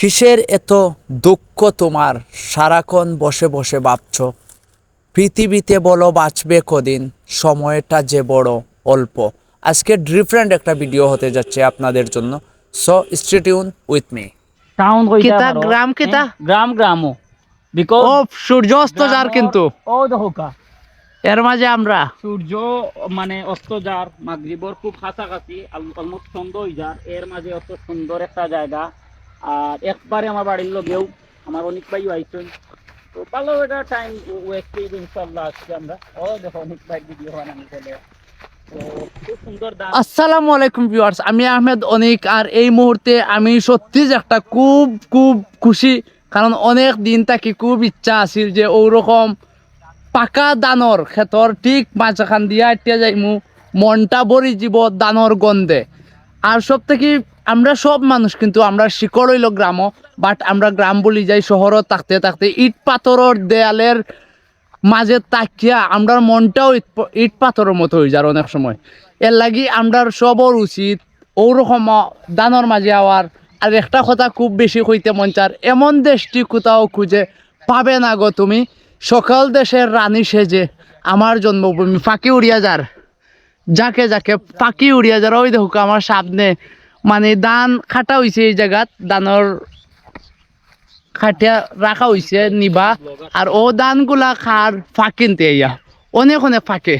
কিসের এত দুঃখ তোমার? সারাক্ষণ বসে বসে ভাবছ। পৃথিবীতে বলো বাঁচবে কদিন? সময়টা যে বড় অল্প। আজকে ডিফারেন্ট একটা ভিডিও হতে যাচ্ছে আপনাদের জন্য। So stay tuned with me town কইতা কিতা, গ্রাম কিতা? হ্যাঁ, গ্রাম গ্রামও। বিকজ ও সূর্য অস্ত যার কিন্তু। ও দেখো কা। এর মাঝে আমরা। সূর্য মানে অস্ত যার মাগরিবর খুব কাছাকাছি অলমোস্ট সন্ধ্যা হয়ে যার। এর মাঝে অত সুন্দর একটা জায়গা। আর একবারে আমার বাড়ির লগেও আমার অনেক ভাই আইছেন তো ভালো এটা টাইম ওয়েস্ট ইনশাল্লাহ আসছি আমরা। ও দেখো, অনেক ভাই ভিডিও সুন্দর দাম। আসসালামু আলাইকুম ভিউয়ার্স আমি আহমেদ অনিক, আর এই মুহূর্তে আমি সত্যি যে একটা খুব খুব খুশি, কারণ অনেক দিন থাকি খুব ইচ্ছা আছিল যে ওরকম পাকা দানর ক্ষেতর ঠিক মাঝখান দিয়া এতিয়া যাইমু, মনটা ভরি জীব দানর গন্ধে। আর সব থেকে আমরা সব মানুষ কিন্তু আমরা শিকড় হইল গ্রামও বাট আমরা গ্রাম বলি যাই শহরত থাকতে থাকতে ইট পাথরের দেয়ালের মাঝে তাকিয়া আমরার মনটাও ইট ইট পাথরের মতো হয়ে যার অনেক সময়। এর লাগি আমরার সবর উচিত ওরকম দানর মাঝে আওয়ার আর একটা কথা খুব বেশি হইতে মন চার এমন দেশটি কোথাও খুঁজে পাবে না গো তুমি। সকল দেশের রানী সেজে আমার জন্মভূমি ফাঁকি উড়িয়া যার যাকে যাকে ফাঁকি উড়িয়া যার ওই দেখুক আমার সামনে মানে দান খাটা হইছে এই জায়গাত দানর খাটিয়া রাখা হইছে নিবা আর ও দানগুলা খার ফাঁকিনতে ইয়া। অনেক অনেক ফাঁকে।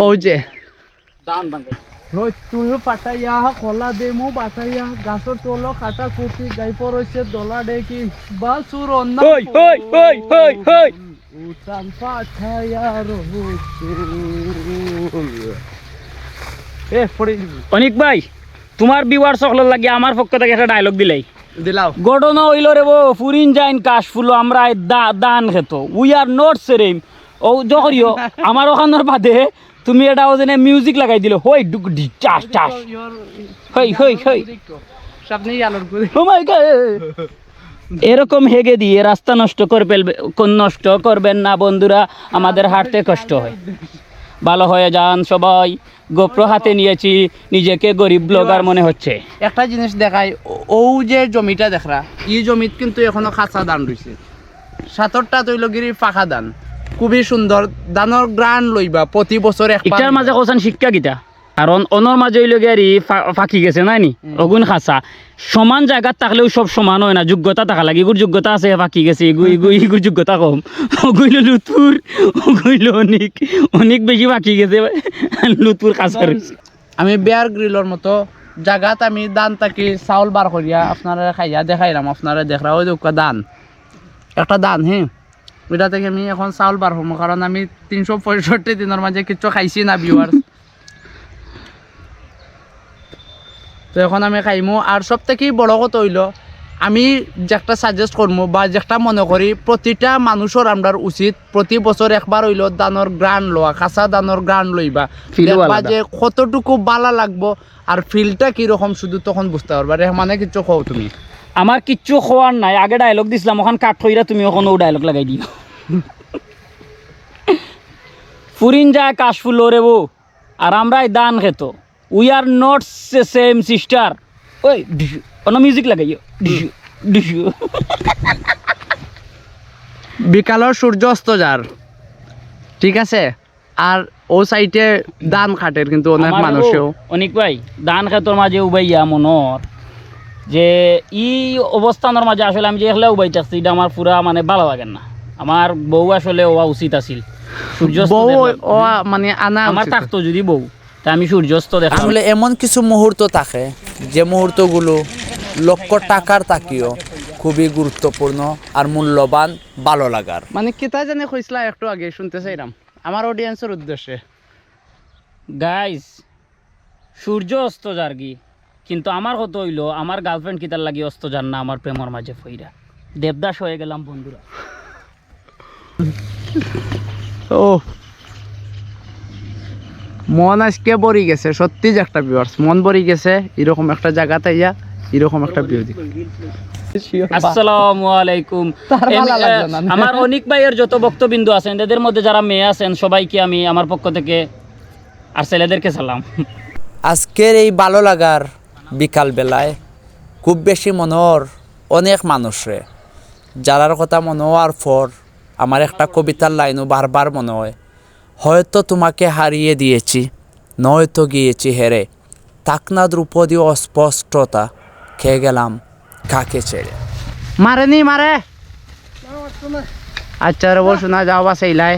ও যে। তুইও পাঠাইয়া কলা দেমু পাঠাইয়া গাছর তলো কাটা কুপি গাই পড়ছে দলা ডেকি বা সুর পাঠাইয়া অনিক ভাই। তোমার বিওয়ার সকল লাগে আমার পক্ষ থেকে একটা ডায়লগ দিলাই। দিলাও। ঘটনা হইল রে বো ফুরিন যাইন কাশ ফুলো আমরা দান খেত। উই আর নট সেরেম ও জহরিও আমার ওখানোর বাদে তুমি এটা ওজনে মিউজিক লাগাই দিল। হই ডুক ডি চাস চাস। হই হই হই। এরকম হেগে দিয়ে রাস্তা নষ্ট করে ফেলবে কোন নষ্ট করবেন না বন্ধুরা আমাদের হাঁটতে কষ্ট হয়। ভালো হয়ে যান সবাই। গোপ্র হাতে নিয়েছি নিজেকে গরিব ব্লগার মনে হচ্ছে। একটা জিনিস দেখাই ও- যে জমিটা দেখরা এই জমিত কিন্তু এখনও খাঁচা দান রয়েছে সাতরটা তৈলগিরি পাখা দান। খুবই সুন্দর দানর গ্রান লইবা প্রতি বছর একটার মাঝে কোসান শিক্ষা গীতা কারণ অনর মাঝে হইল গিয়ে ফাঁকি গেছে নাই নি? অগুন খাসা। সমান জায়গাত থাকলেও সব সমান হয় না। যোগ্যতা থাকা লাগে। ইগুর যোগ্যতা আছে ফাঁকি গেছে। ইগুর যোগ্যতা কম। অগুইল লুতুর। অগুইল অনেক অনেক বেশি ফাঁকি গেছে। লুতুর রয়েছে আমি বেয়ার গ্রিলর মতো জায়গাত আমি দান তাকি চাউল বার করিয়া আপনারা খাইয়া দেখাইলাম। আপনারা দেখরা ওই দেখা দান। একটা দান হ্যাঁ ওইটা থেকে আমি এখন চাউল বার হব কারণ আমি তিনশো পঁয়ষট্টি দিনের মাঝে কিছু খাইছি না বিওয়ার তো এখন আমি খাইমু আর সব থেকে বড় কথা হইল আমি যেটা সাজেস্ট করব বা যেটা মনে করি প্রতিটা মানুষের আমরা উচিত প্রতি বছর একবার হইল দানর গ্রান লওয়া কাঁচা দানর গ্রান লইবা। দেখবা আলাদা। যে কতটুকু বালা লাগবো আর ফিলটা কীরকম শুধু তখন বুঝতে পারবা। রে মানে কিছু কও তুমি? আমার কিচ্ছু খোয়ার নাই। আগে ডায়লগ দিছিলাম ওখান কাট হইরা তুমি ওখানে ও ডায়লগ লাগাই দিও। ফুরিন যায় কাশফুল রে বউ আর আমরাই দান খেত। We are not same sister ওই অন্য মিউজিক লাগাইও বিকালের সূর্য অস্ত যার ঠিক আছে? আর ও সাইডে দান খাটের কিন্তু অনেক মানুষেও অনিক ভাই দান খেতর মাঝে উবাইয়া মনর যে ই অবস্থানের মাঝে আসলে আমি যে এখলে উবাই থাকছি এটা আমার পুরা মানে ভালো লাগে না। আমার বউ আসলে হওয়া উচিত আছিল। সূর্যাস্ত বউ। মানে আনা আমার। থাকতো যদি বউ আমি সূর্যাস্ত দেখলাম। আসলে এমন কিছু মুহূর্ত থাকে যে মুহূর্তগুলো লক্ষ টাকার তাকিও খুবই গুরুত্বপূর্ণ আর মূল্যবান ভালো লাগার। মানে কেতা জানে কইসলা একটু আগে শুনতে চাইলাম। আমার অডিয়েন্সের উদ্দেশ্যে। গাইস সূর্য অস্ত যার কি? কিন্তু আমার কত হইল আমার গার্লফ্রেন্ড কিতার লাগি অস্ত যান না আমার প্রেমর মাঝে ফইরা। দেবদাস হয়ে গেলাম বন্ধুরা। ও মন আজকে বরি গেছে সত্যি যে একটা ভিউয়ার্স মন বরি গেছে এরকম একটা জায়গাতে ইয়া এরকম একটা ভিউ দিক আসসালামু আলাইকুম। আমার অনিক ভাইয়ের যত বক্তবিন্দু আছেন এদের মধ্যে যারা মেয়ে আছেন সবাইকে আমি আমার পক্ষ থেকে আর ছেলেদেরকে সালাম। আজকের এই ভালো লাগার বিকাল বেলায় খুব বেশি মনোর অনেক মানুষরে যারার কথা মনে হওয়ার পর আমার একটা কবিতার লাইনও বারবার মনে হয়। হয়তো তোমাকে হারিয়ে দিয়েছি নয়তো গিয়েছি হেরে। তাকনা দ্রুপদী অস্পষ্টতা খেয়ে গেলাম কাকে ছেড়ে। মারে নি মারে। আচ্ছা রে বল শোনা যাও বা সেইলাই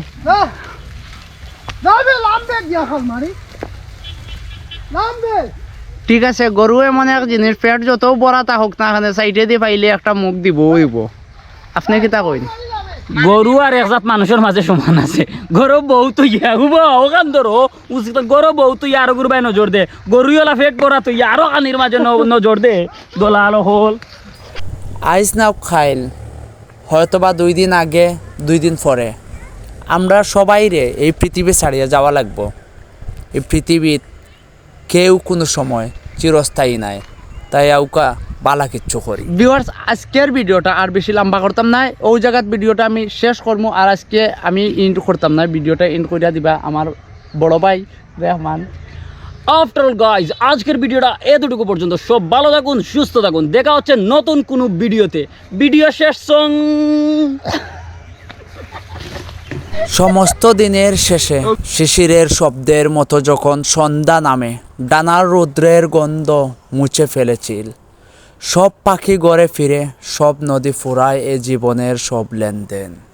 ঠিক আছে গরু এমন এক জিনিস পেট যত বড়া তা হোক না সাইডে দিয়ে পাইলে একটা মুখ দিব হইব। আপনি কিতা কইন? গরু আর একজাত মানুষের মাঝে সমান আছে। গরু বহুত ইয়া হুব ওখান ধরো উচিত গরু বহুত ইয়া আরও গুরবাই নজর দে। গরু ওলা ফেক করা তো আরও কানির মাঝে ন- নজর দে। দোলা আলো হল। আইস নাও খাইল। হয়তোবা দুই দিন আগে দুই দিন পরে। আমরা সবাই রে এই পৃথিবী ছাড়িয়ে যাওয়া লাগবো। এই পৃথিবীত কেউ কোনো সময় চিরস্থায়ী নাই। তাই আউকা বালা কিচ্ছু করি। ভিউয়ার্স আজকের ভিডিওটা আর বেশি লম্বা করতাম না। ওই জায়গার ভিডিওটা আমি শেষ করব আর আজকে আমি ইন্ড করতাম না। ভিডিওটা ইন্ড করিয়া দিবা আমার বড় ভাই রেহমান। আফটার অল গাইজ আজকের ভিডিওটা এতটুকু পর্যন্ত। সব ভালো থাকুন সুস্থ থাকুন। দেখা হচ্ছে নতুন কোনো ভিডিওতে। ভিডিও শেষ সং। সমস্ত দিনের শেষে শিশিরের শব্দের মতো যখন সন্ধ্যা নামে ডানার রৌদ্রের গন্ধ মুছে ফেলেছিল। সব পাখি গড়ে ফিরে সব নদী ফুরায় এ জীবনের সব লেনদেন।